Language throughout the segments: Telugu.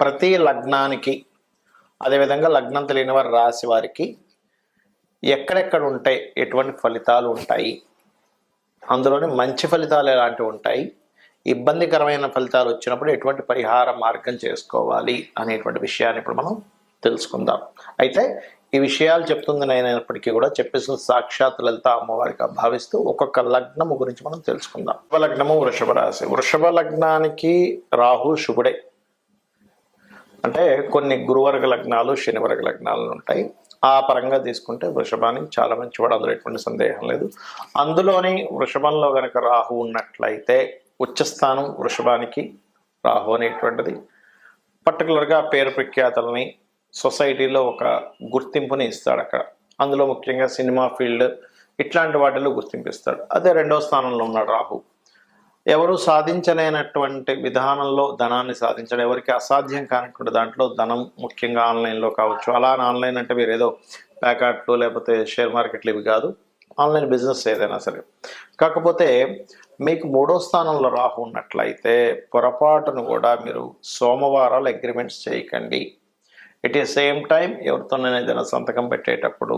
ప్రతి లగ్నానికి అదేవిధంగా లగ్నం తెలియని వారి రాశి వారికి ఎక్కడెక్కడ ఉంటాయి ఎటువంటి ఫలితాలు ఉంటాయి? అందులోని మంచి ఫలితాలు ఎలాంటివి ఉంటాయి? ఇబ్బందికరమైన ఫలితాలు వచ్చినప్పుడు ఎటువంటి పరిహార మార్గం చేసుకోవాలి అనేటువంటి విషయాన్ని ఇప్పుడు మనం తెలుసుకుందాం. అయితే ఈ విషయాలు చెప్తుంది నేనైనప్పటికీ కూడా చెప్పేసిన సాక్షాత్ లలిత అమ్మవారిగా భావిస్తూ ఒక్కొక్క లగ్నము గురించి మనం తెలుసుకుందాం. లగ్నము వృషభ రాశి. వృషభ లగ్నానికి రాహు శుభుడే. అంటే కొన్ని గురువర్గ లగ్నాలు శనివర్గ లగ్నాలు ఉంటాయి. ఆ పరంగా తీసుకుంటే వృషభానికి చాలా మంచివాడు అందులో ఎటువంటి సందేహం లేదు. అందులోని వృషభంలో గనక రాహు ఉన్నట్లయితే ఉచ్చస్థానం వృషభానికి. రాహు అనేటువంటిది. పర్టికులర్గా పేరు ప్రఖ్యాతలని సొసైటీలో ఒక గుర్తింపుని ఇస్తాడు అక్కడ. అందులో ముఖ్యంగా సినిమా ఫీల్డ్ ఇట్లాంటి వాటిలో గుర్తింపు ఇస్తాడు. అదే రెండో స్థానంలో ఉన్నాడు రాహు. ఎవరు సాధించలేనటువంటి విధానంలో ధనాన్ని సాధించడం ఎవరికి అసాధ్యం కానటువంటి దాంట్లో ధనం ముఖ్యంగా ఆన్లైన్లో కావచ్చు. అలా ఆన్లైన్ అంటే మీరు ఏదో ప్యాకెట్లు లేకపోతే షేర్ మార్కెట్లు ఇవి కాదు. ఆన్లైన్ బిజినెస్ ఏదైనా సరే. కాకపోతే మీకు మూడో స్థానంలో రాహు ఉన్నట్లయితే పొరపాటును కూడా మీరు సోమవారాలు అగ్రిమెంట్స్ చేయకండి. ఇట్ ఈ సేమ్ టైం ఎవరితోనైనా ఏదైనా సంతకం పెట్టేటప్పుడు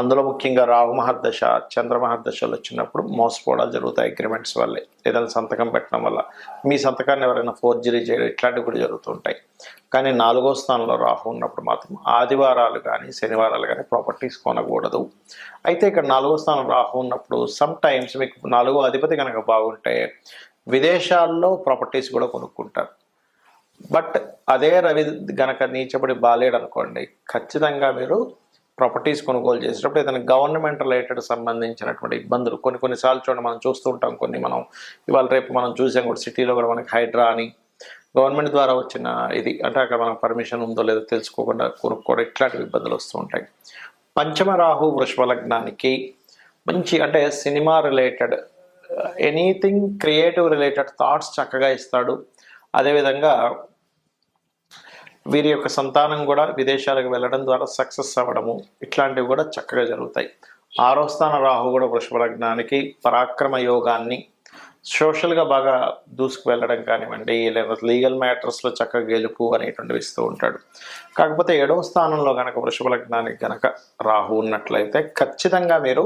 అందులో ముఖ్యంగా రాహు మహర్దశ చంద్ర మహర్దశలు వచ్చినప్పుడు మోసపోవడాలు జరుగుతాయి అగ్రిమెంట్స్ వల్లే. ఏదైనా సంతకం పెట్టడం వల్ల. మీ సంతకాన్ని ఎవరైనా ఫోర్జరీ చేయడం ఇట్లాంటివి కూడా జరుగుతుంటాయి. కానీ నాలుగో స్థానంలో రాహు ఉన్నప్పుడు మాత్రం ఆదివారాలు కానీ శనివారాలు కానీ ప్రాపర్టీస్ కొనకూడదు. అయితే ఇక్కడ నాలుగో స్థానం రాహు ఉన్నప్పుడు సమ్ టైమ్స్ మీకు నాలుగో అధిపతి కనుక బాగుంటే విదేశాల్లో ప్రాపర్టీస్ కూడా కొనుక్కుంటారు. బట్ అదే రవి గనక నీచబడి బాలేడు అనుకోండి ఖచ్చితంగా మీరు ప్రాపర్టీస్ కొనుగోలు చేసేటప్పుడు ఏదైనా గవర్నమెంట్ రిలేటెడ్ సంబంధించినటువంటి ఇబ్బందులు కొన్ని కొన్నిసార్లు చూడండి మనం చూస్తూ ఉంటాం కొన్ని మనం. ఇవాళ రేపు మనం చూసాం కూడా సిటీలో కూడా మనకి హైడ్రా అని. గవర్నమెంట్ ద్వారా వచ్చిన ఇది అంటే అక్కడ మనకు పర్మిషన్ ఉందో లేదో తెలుసుకోకుండా కొనుక్కోవడం ఇట్లాంటి ఇబ్బందులు వస్తూ ఉంటాయి. పంచమ రాహు వృషభ లగ్నానికి మంచి అంటే cinema related anything creative related thoughts చక్కగా ఇస్తాడు. అదేవిధంగా వీరి యొక్క సంతానం కూడా విదేశాలకు వెళ్ళడం ద్వారా సక్సెస్ అవ్వడము ఇట్లాంటివి కూడా చక్కగా జరుగుతాయి. ఆరో స్థాన రాహు కూడా వృషభ లగ్నానికి పరాక్రమ యోగాన్ని సోషల్గా బాగా దూసుకు వెళ్ళడం కానివ్వండి లేదా లీగల్ మ్యాటర్స్లో చక్కగా గెలుపు అనేటువంటివి ఇస్తూ ఉంటాడు. కాకపోతే ఏడవ స్థానంలో కనుక వృషభ లగ్నానికి కనుక రాహు ఉన్నట్లయితే ఖచ్చితంగా మీరు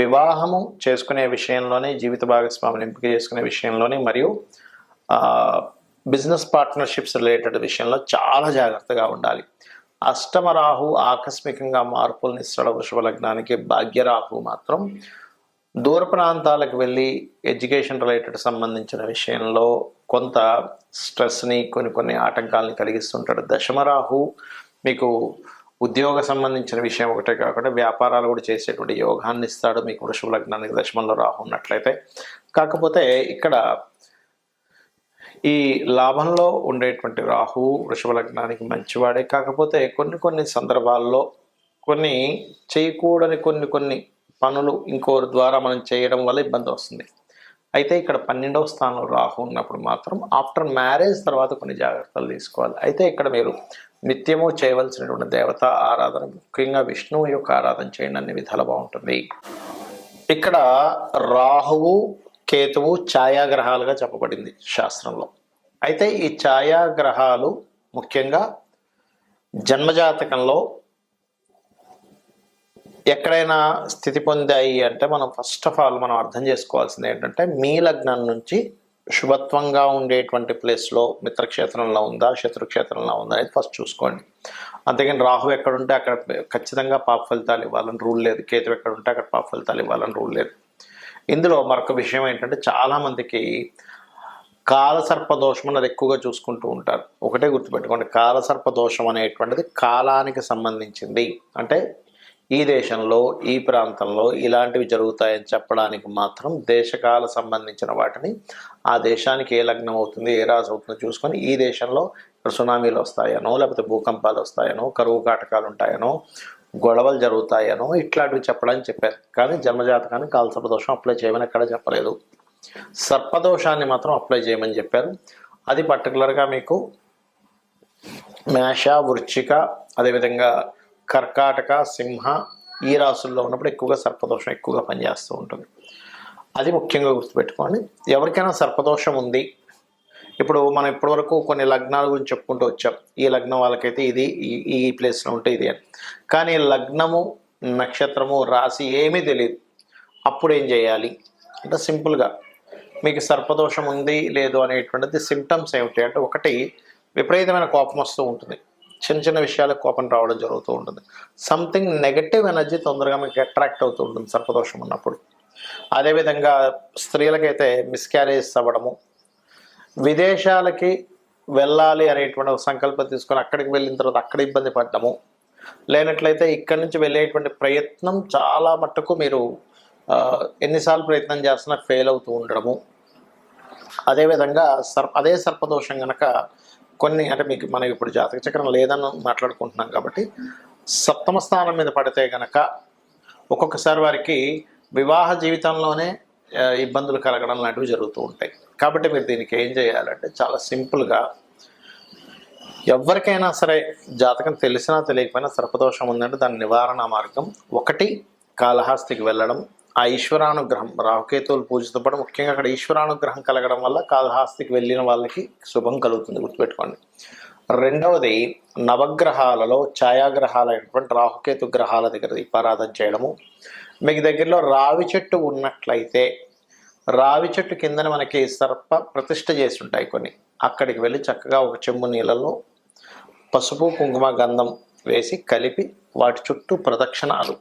వివాహము చేసుకునే విషయంలోనే జీవిత భాగస్వామిని ఎంపిక చేసుకునే విషయంలోనే మరియు బిజినెస్ పార్ట్నర్షిప్స్ రిలేటెడ్ విషయంలో చాలా జాగ్రత్తగా ఉండాలి. అష్టమరాహు ఆకస్మికంగా మార్పుల్ని ఇస్తాడు వృషభ లగ్నానికి భాగ్యరాహు మాత్రం దూర ప్రాంతాలకు వెళ్ళి ఎడ్యుకేషన్ రిలేటెడ్ సంబంధించిన విషయంలో కొంత స్ట్రెస్ని కొన్ని కొన్ని ఆటంకాలను కలిగిస్తుంటాడు. దశమరాహు మీకు ఉద్యోగ సంబంధించిన విషయం ఒకటే కాకుండా వ్యాపారాలు కూడా చేసేటువంటి యోగాన్ని ఇస్తాడు. మీకు వృషభ లగ్నానికి దశమంలో రాహు ఉన్నట్లయితే. కాకపోతే ఇక్కడ ఈ లాభంలో ఉండేటువంటి రాహు వృషభ లగ్నానికి మంచివాడే. కాకపోతే కొన్ని కొన్ని సందర్భాల్లో కొన్ని చేయకూడని కొన్ని కొన్ని పనులు ఇంకోరి ద్వారా మనం చేయడం వల్ల ఇబ్బంది వస్తుంది. అయితే ఇక్కడ పన్నెండవ స్థానంలో రాహు ఉన్నప్పుడు మాత్రం ఆఫ్టర్ మ్యారేజ్ తర్వాత కొన్ని జాగ్రత్తలు తీసుకోవాలి. అయితే ఇక్కడ మీరు నిత్యము చేయవలసినటువంటి దేవత ఆరాధన ముఖ్యంగా విష్ణువు యొక్క ఆరాధన చేయండి. అన్ని విధాలు బాగుంటుంది. ఇక్కడ రాహువు కేతువు ఛాయాగ్రహాలుగా చెప్పబడింది శాస్త్రంలో. అయితే ఈ ఛాయాగ్రహాలు ముఖ్యంగా జన్మజాతకంలో ఎక్కడైనా స్థితి పొందాయి అంటే మనం ఫస్ట్ ఆఫ్ ఆల్ మనం అర్థం చేసుకోవాల్సింది ఏంటంటే మీ లగ్నం నుంచి శుభత్వంగా ఉండేటువంటి ప్లేస్లో మిత్రక్షేత్రంలో ఉందా శత్రుక్షేత్రంలో ఉందా అనేది ఫస్ట్ చూసుకోండి. అంతేగాని రాహు ఎక్కడ ఉంటే అక్కడ ఖచ్చితంగా పాప ఫలితాలు ఇవ్వాలని రూల్ లేదు కేతు ఎక్కడ ఉంటే అక్కడ పాప ఫలితాలు ఇవ్వాలని రూల్ లేదు. ఇందులో మరొక విషయం ఏంటంటే చాలామందికి కాలసర్ప దోషం అన్నది ఎక్కువగా చూసుకుంటూ ఉంటారు. ఒకటే గుర్తుపెట్టుకోండి కాలసర్ప దోషం అనేటువంటిది కాలానికి సంబంధించింది. అంటే ఈ దేశంలో ఈ ప్రాంతంలో ఇలాంటివి జరుగుతాయని చెప్పడానికి మాత్రం దేశకాల సంబంధించిన వాటిని ఆ దేశానికి ఏ లగ్నం అవుతుంది ఏ రాజు అవుతుందో చూసుకొని ఈ దేశంలో సునామీలు వస్తాయనో లేకపోతే భూకంపాలు వస్తాయనో కరువు కాటకాలు ఉంటాయనో గొడవలు జరుగుతాయనో ఇట్లాంటివి చెప్పడానికి చెప్పారు. కానీ జన్మజాతకాన్ని కాలసర్ప సర్పదోషం అప్లై చేయమని ఎక్కడ చెప్పలేదు. సర్పదోషాన్ని మాత్రం అప్లై చేయమని చెప్పారు. అది పర్టికులర్గా మీకు మేష వృచ్చిక అదేవిధంగా కర్కాటక సింహ ఈ రాసుల్లో ఉన్నప్పుడు ఎక్కువగా సర్పదోషం ఎక్కువగా పనిచేస్తూ ఉంటుంది. అది ముఖ్యంగా గుర్తుపెట్టుకోండి. ఎవరికైనా సర్పదోషం ఉంది ఇప్పుడు మనం ఇప్పటివరకు కొన్ని లగ్నాల గురించి చెప్పుకుంటూ వచ్చాం. ఈ లగ్నం వాళ్ళకైతే ఇది ఈ- ఈ ప్లేస్లో ఉంటే ఇది అని. కానీ లగ్నము నక్షత్రము రాశి ఏమీ తెలియదు అప్పుడు ఏం చేయాలి? అంటే సింపుల్గా మీకు సర్పదోషం ఉంది లేదు అనేటువంటిది సిమ్టమ్స్ ఏమిటి అంటే ఒకటి విపరీతమైన కోపం వస్తూ ఉంటుంది. చిన్న చిన్న విషయాలకు కోపం రావడం జరుగుతూ ఉంటుంది. సంథింగ్ నెగటివ్ ఎనర్జీ తొందరగా మీకు అట్రాక్ట్ అవుతూ ఉంటుంది సర్పదోషం ఉన్నప్పుడు. అదేవిధంగా స్త్రీలకైతే మిస్క్యారేజెస్ అవ్వడము విదేశాలకి వెళ్ళాలి అనేటువంటి ఒక సంకల్పం తీసుకొని అక్కడికి వెళ్ళిన తర్వాత అక్కడ ఇబ్బంది పడ్డము. లేనట్లయితే ఇక్కడి నుంచి వెళ్ళేటువంటి ప్రయత్నం చాలా మట్టుకు మీరు ఎన్నిసార్లు ప్రయత్నం చేస్తున్నా ఫెయిల్ అవుతూ ఉండడము. అదేవిధంగా సర్ప అదే సర్పదోషం గనక కొన్ని అంటే మీకు మనం ఇప్పుడు జాతక చక్రం లేదని మాట్లాడుకుంటున్నాం కాబట్టి సప్తమ స్థానం మీద పడితే గనక ఒక్కొక్కసారి వారికి వివాహ జీవితంలోనే ఇబ్బందులు కలగడం లాంటివి జరుగుతూ ఉంటాయి. కాబట్టి మీరు దీనికి ఏం చేయాలంటే చాలా సింపుల్గా ఎవరికైనా సరే జాతకం తెలిసినా తెలియకపోయినా సర్పదోషం ఉందంటే దాని నివారణ మార్గం ఒకటి కాళహస్తికి వెళ్ళడం ఆ ఈశ్వరానుగ్రహం రాహుకేతువులు పూజితపడం ముఖ్యంగా అక్కడ ఈశ్వరానుగ్రహం కలగడం వల్ల కాళహస్తికి వెళ్ళిన వాళ్ళకి శుభం కలుగుతుంది గుర్తుపెట్టుకోండి. రెండవది నవగ్రహాలలో ఛాయాగ్రహాలైనటువంటి రాహుకేతు గ్రహాల దగ్గర దీపారాధన చేయడము. మీకు దగ్గరలో రావి చెట్టు ఉన్నట్లయితే రావి చెట్టు కిందన మనకి సర్ప ప్రతిష్ట చేసి ఉంటాయి కొన్ని. అక్కడికి వెళ్ళి చక్కగా ఒక చెంబు నీళ్ళలో పసుపు కుంకుమ గంధం వేసి కలిపి వాటి చుట్టూ ప్రదక్షిణాలు.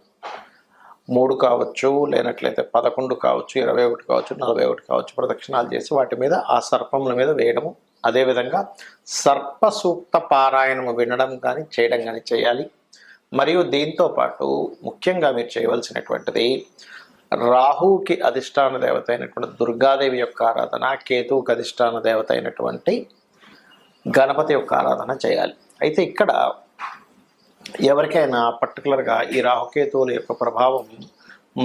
మూడు కావచ్చు లేనట్లయితే పదకొండు కావచ్చు ఇరవై ఒకటి కావచ్చు నలభై ఒకటి కావచ్చు ప్రదక్షిణాలు చేసి వాటి మీద ఆ సర్పముల మీద వేయడము. అదేవిధంగా సర్ప సూక్త పారాయణము వినడం కానీ చేయడం కానీ చేయాలి. మరియు దీంతో పాటు ముఖ్యంగా మీరు చేయవలసినటువంటిది రాహుకి అధిష్టాన దేవత అయినటువంటి దుర్గాదేవి యొక్క ఆరాధన కేతువుకి అధిష్టాన దేవత అయినటువంటి గణపతి యొక్క ఆరాధన చేయాలి. అయితే ఇక్కడ ఎవరికైనా పర్టికులర్గా ఈ రాహుకేతువుల యొక్క ప్రభావం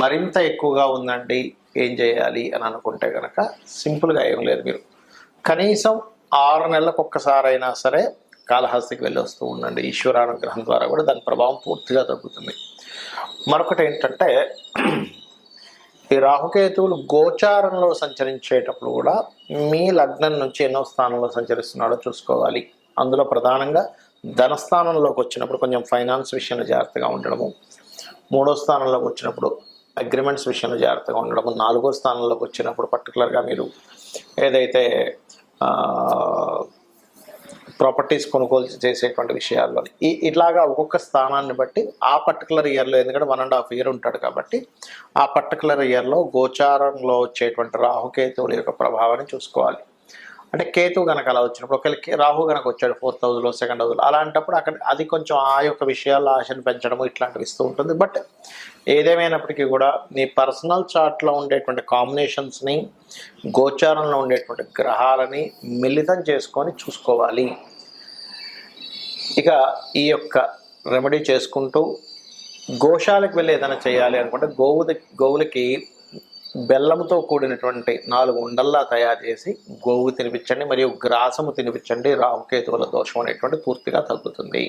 మరింత ఎక్కువగా ఉందండి ఏం చేయాలి అని అనుకుంటే కనుక సింపుల్గా ఏం లేదు మీరు. కనీసం ఆరు నెలలకు ఒక్కసారైనా సరే కాళహస్తికి వెళ్ళి వస్తూ ఉండండి. ఈశ్వరానుగ్రహం ద్వారా కూడా దాని ప్రభావం పూర్తిగా తగ్గుతుంది. మరొకటి ఏంటంటే ఈ రాహుకేతువులు గోచారంలో సంచరించేటప్పుడు కూడా మీ లగ్నం నుంచి ఎన్నో స్థానంలో సంచరిస్తున్నాడో చూసుకోవాలి. అందులో ప్రధానంగా ధనస్థానంలోకి వచ్చినప్పుడు కొంచెం ఫైనాన్స్ విషయంలో జాగ్రత్తగా ఉండడము. మూడో స్థానంలోకి వచ్చినప్పుడు అగ్రిమెంట్స్ విషయంలో జాగ్రత్తగా ఉండడము. నాలుగో స్థానంలోకి వచ్చినప్పుడు పర్టికులర్గా మీరు ఏదైతే ప్రాపర్టీస్ కొనుగోలు చేసేటువంటి విషయాల్లో ఈ ఇట్లాగా ఒక్కొక్క స్థానాన్ని బట్టి ఆ పర్టికులర్ ఇయర్లో ఎందుకంటే వన్ అండ్ హాఫ్ ఇయర్ ఉంటాడు కాబట్టి ఆ పర్టికులర్ ఇయర్లో గోచారంలో వచ్చేటువంటి రాహుకేతువుల యొక్క ప్రభావాన్ని చూసుకోవాలి. అంటే కేతు కనుక అలా వచ్చినప్పుడు ఒకవేళ రాహు కనుక వచ్చాడు ఫోర్త్ హౌస్లో సెకండ్ హౌస్లో అలాంటప్పుడు అక్కడ అది కొంచెం ఆ యొక్క విషయాలు ఆశను పెంచడం ఇట్లాంటివి ఇస్తూ ఉంటుంది. బట్ ఏదేమైనప్పటికీ కూడా నీ పర్సనల్ చార్ట్లో ఉండేటువంటి కాంబినేషన్స్ని గోచారంలో ఉండేటువంటి గ్రహాలని మిళితం చేసుకొని చూసుకోవాలి. ఇక ఈ యొక్క రెమెడీ చేసుకుంటూ గోశాలకు వెళ్ళి ఏదైనా చేయాలి అనుకుంటే గోవు గోవులకి బెల్లంతో కూడినటువంటి నాలుగు ఉండల్లా తయారు చేసి గోవు తినిపించండి మరియు గ్రాసము తినిపించండి. రాహుకేతువుల దోషం అనేటువంటి పూర్తిగా తగ్గుతుంది.